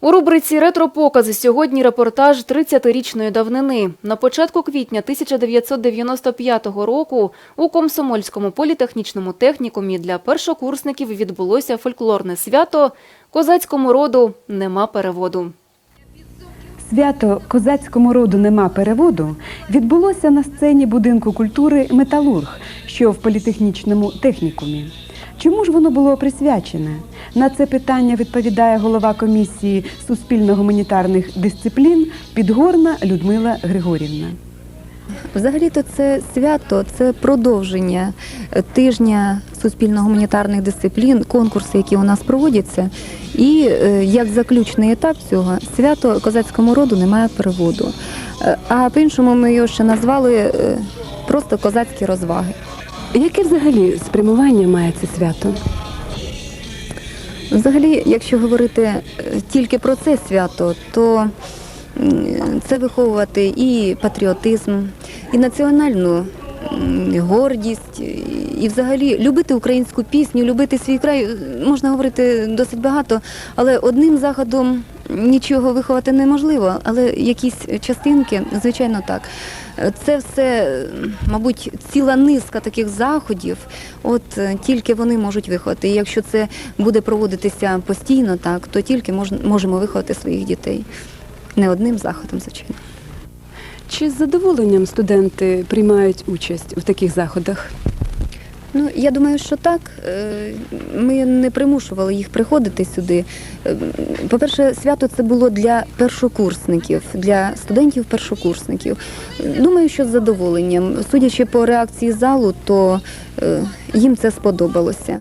У рубриці Ретропокази сьогодні репортаж 30-річної давнини. На початку квітня 1995 року у Комсомольському політехнічному технікумі для першокурсників відбулося фольклорне свято «Козацькому роду нема переводу». Свято козацькому роду нема переводу відбулося на сцені будинку культури Металург, що в політехнічному технікумі. Чому ж воно було присвячене? На це питання відповідає голова комісії суспільно-гуманітарних дисциплін Підгорна Людмила Григорівна. Взагалі-то це свято, це продовження тижня суспільно-гуманітарних дисциплін, конкурси, які у нас проводяться. І е, як заключний етап цього свято козацькому роду немає переводу. Е, А по-іншому ми його ще назвали е, просто козацькі розваги. Яке взагалі спрямування має це свято? Взагалі, якщо говорити е, тільки про це свято, то це виховувати і патріотизм, і національну гордість, і- взагалі любити українську пісню, любити свій край. Е, Можна говорити досить багато, але одним заходом нічого виховати неможливо, але якісь частинки, звичайно, так. Це все, мабуть, ціла низка таких заходів. От е, тільки вони можуть виховати. І якщо це буде проводитися постійно, так то тільки мож, можемо виховати своїх дітей. Не одним заходом, звичайно. Чи з задоволенням студенти приймають участь у таких заходах? Ну, я думаю, що так. Е, Ми не примушували їх приходити сюди. Е, По-перше, свято це було для першокурсників, для студентів-першокурсників. Думаю, що з задоволенням. Судячи по реакції залу, то е, їм це сподобалося.